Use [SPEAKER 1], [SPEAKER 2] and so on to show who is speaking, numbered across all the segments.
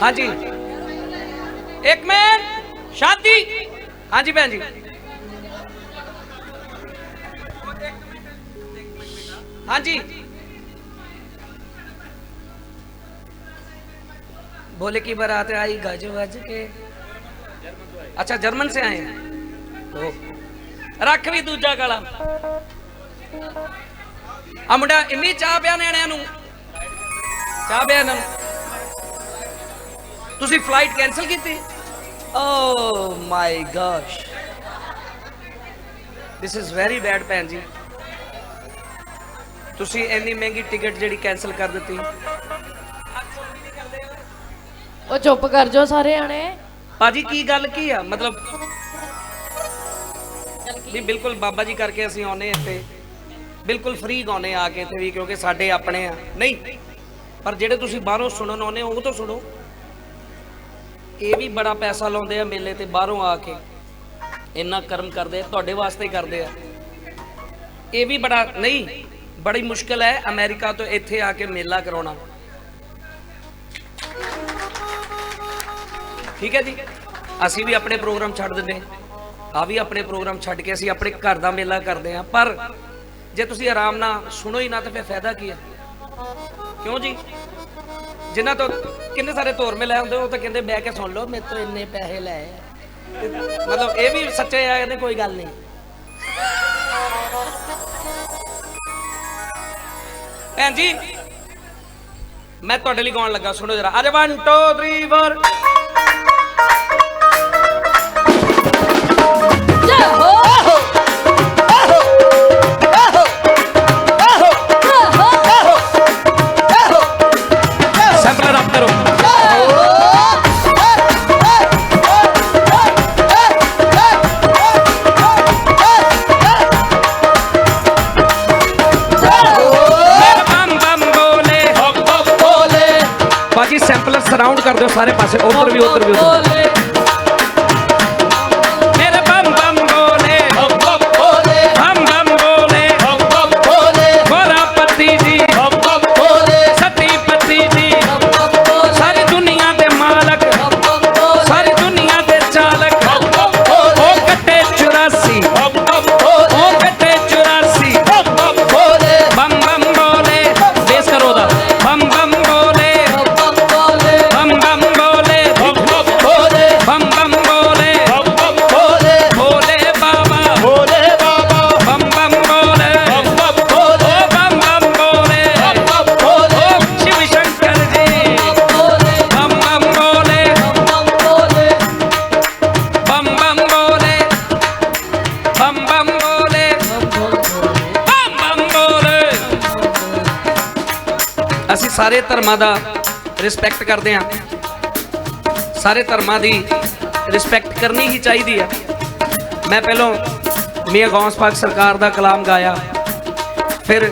[SPEAKER 1] ਹਾਂਜੀ ਇੱਕ ਮਿੰਟ ਸ਼ਾਦੀ ਹਾਂਜੀ ਭੈਣ ਜੀ ਹਾਂਜੀ बोले की बारात आई गज वज के अच्छा जर्मन से आए हैं तो ਰੱਖ ਵੀ ਦੂਜਾ ਗਲਾ ਆ ਮੁੰਡਾ ਇੰਨੀ ਚਾਹ ਪਿਆ ਨਿਆਣਿਆਂ ਨੂੰ ਚਾਹ ਪਿਆ ਇਹਨਾਂ ਨੂੰ ਤੁਸੀਂ ਫਲਾਈਟ ਕੈਨਸਲ ਕੀਤੀ? ਓ my gosh this is very bad ਭੈਣ ਜੀ। ਤੁਸੀਂ ਇੰਨੀ ਮਹਿੰਗੀ ਟਿਕਟ ਜਿਹੜੀ ਕੈਨਸਲ ਕਰ ਦਿੱਤੀ।
[SPEAKER 2] ਉਹ ਚੁੱਪ ਕਰ ਜਾਓ ਸਾਰੇ ਆਣੇ
[SPEAKER 1] ਬਾਜੀ ਕੀ ਗੱਲ ਕੀ ਆ? ਮਤਲਬ ਨਹੀਂ ਬਿਲਕੁਲ ਬਾਬਾ ਜੀ ਕਰਕੇ ਅਸੀਂ ਆਉਨੇ ਇੱਥੇ। ਬਿਲਕੁਲ ਫ੍ਰੀ ਗਾਉਨੇ ਆ ਕੇ ਇੱਥੇ ਵੀ ਕਿਉਂਕਿ ਸਾਡੇ ਆਪਣੇ ਆ। ਨਹੀਂ ਪਰ ਜਿਹੜੇ ਤੁਸੀਂ ਬਾਹਰੋਂ ਸੁਣਨ ਆਉਨੇ ਉਹ ਤਾਂ ਸੁਣੋ। ਇਹ ਵੀ ਬੜਾ ਪੈਸਾ ਲਾਉਂਦੇ ਆ ਮੇਲੇ ਤੇ ਬਾਹਰੋਂ ਆ ਕੇ। ਇੰਨਾ ਕਰਮ ਕਰਦੇ ਆ, ਤੁਹਾਡੇ ਵਾਸਤੇ ਕਰਦੇ ਆ। ਇਹ ਵੀ ਬੜਾ, ਨਹੀਂ, ਬੜੀ ਮੁਸ਼ਕਲ ਹੈ ਅਮਰੀਕਾ ਤੋਂ ਇੱਥੇ ਆ ਕੇ ਮੇਲਾ ਕਰਾਉਣਾ। ਠੀਕ ਹੈ ਜੀ? ਅਸੀਂ ਵੀ ਆਪਣੇ ਪ੍ਰੋਗਰਾਮ ਛੱਡ ਦਿੰਦੇ। ਆ ਵੀ ਆਪਣੇ ਪ੍ਰੋਗਰਾਮ ਛੱਡ ਕੇ ਅਸੀਂ ਆਪਣੇ ਘਰ ਦਾ ਮੇਲਾ ਕਰਦੇ ਆ ਪਰ ਜੇ ਤੁਸੀਂ ਆਰਾਮ ਨਾਲ ਸੁਣੋ ਹੀ ਨਾ, ਤਾਂ ਫਿਰ ਫਾਇਦਾ ਕੀ ਹੈ? ਕਿਉਂ ਜੀ? ਜਿਨ੍ਹਾਂ ਤੋਂ ਕਿੰਨੇ ਸਾਰੇ ਧੋਰ ਲੈ ਹੁੰਦੇ, ਉਹ ਤਾਂ ਕਹਿੰਦੇ ਬਹਿ ਕੇ ਸੁਣ ਲਓ, ਮੇਰੇ ਤੋਂ ਇੰਨੇ ਪੈਸੇ ਲੈ ਤੇ ਮਤਲਬ ਇਹ ਵੀ ਸੱਚੇ ਆ ਇਹਨੇ ਕੋਈ ਗੱਲ ਨਹੀਂ। ਭੈਣ ਜੀ, ਮੈਂ ਤੁਹਾਡੇ ਲਈ ਗਾਉਣ ਲੱਗਾ, ਸੁਣੋ ਜਰਾ। ਅਰੇ 1 2 3 4
[SPEAKER 2] ਜੈ
[SPEAKER 1] ਸਾਰੇ ਪਾਸੇ ਉਧਰ ਵੀ ਉਧਰ ਵੀ ਉਧਰ ਸਾਰੇ ਧਰਮਾਂ ਦਾ ਰਿਸਪੈਕਟ ਕਰਦੇ ਹਾਂ। ਸਾਰੇ ਧਰਮਾਂ ਦੀ ਰਿਸਪੈਕਟ ਕਰਨੀ ਹੀ ਚਾਹੀਦੀ ਹੈ। ਮੈਂ ਪਹਿਲਾਂ ਮੀਆਂ ਗੌਸ ਪਾਕ ਸਰਕਾਰ ਦਾ ਕਲਾਮ ਗਾਇਆ। ਫਿਰ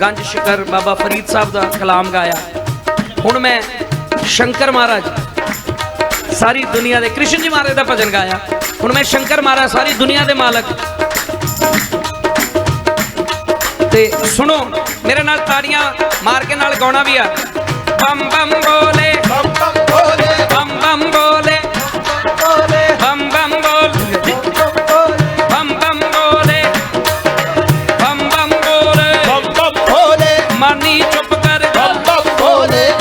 [SPEAKER 1] ਗੰਜ ਸ਼ਿਕਰ ਬਾਬਾ ਫਰੀਦ ਸਾਹਿਬ ਦਾ ਕਲਾਮ ਗਾਇਆ। ਹੁਣ ਮੈਂ ਸ਼ੰਕਰ ਮਹਾਰਾਜ ਸਾਰੀ ਦੁਨੀਆ ਦੇ ਕ੍ਰਿਸ਼ਨ ਜੀ ਮਹਾਰਾਜ ਦਾ ਭਜਨ ਗਾਇਆ। ਹੁਣ ਮੈਂ ਸ਼ੰਕਰ ਮਹਾਰਾਜ ਸਾਰੀ ਦੁਨੀਆ ਦੇ ਮਾਲਕ। ਤੇ ਸੁਣੋ ਮੇਰੇ ਨਾਲ ਤਾੜੀਆਂ ਮਾਰ ਕੇ ਨਾਲ ਗਾਉਣਾ ਵੀ ਆ। ਬੰਮ ਬੰਮ ਬੋਲੇ। ਬੰਮ ਬੰਮ ਬੋਲੇ। ਬੰਮ ਬੰਮ ਬੋਲੇ। ਬੰਮ ਬੰਮ ਬੋਲੇ। ਬੰਮ ਬੰਮ ਬੋਲੇ। ਮਾਨੀ ਚੁੱਪ ਕਰ ਬੰਮ ਬੰਮ ਬੋਲੇ।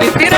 [SPEAKER 1] ¡Mentira!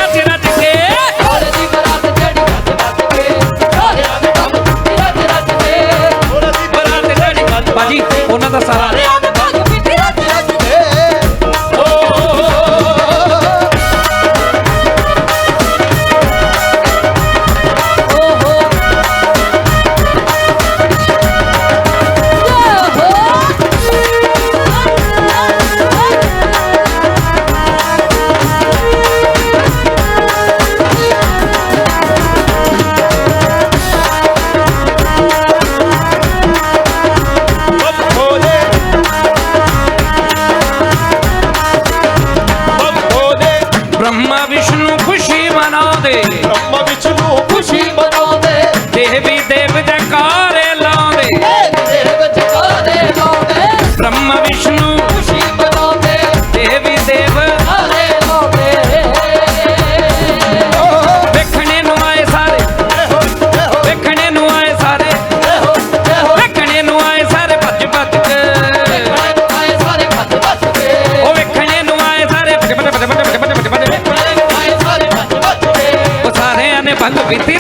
[SPEAKER 1] cuando viste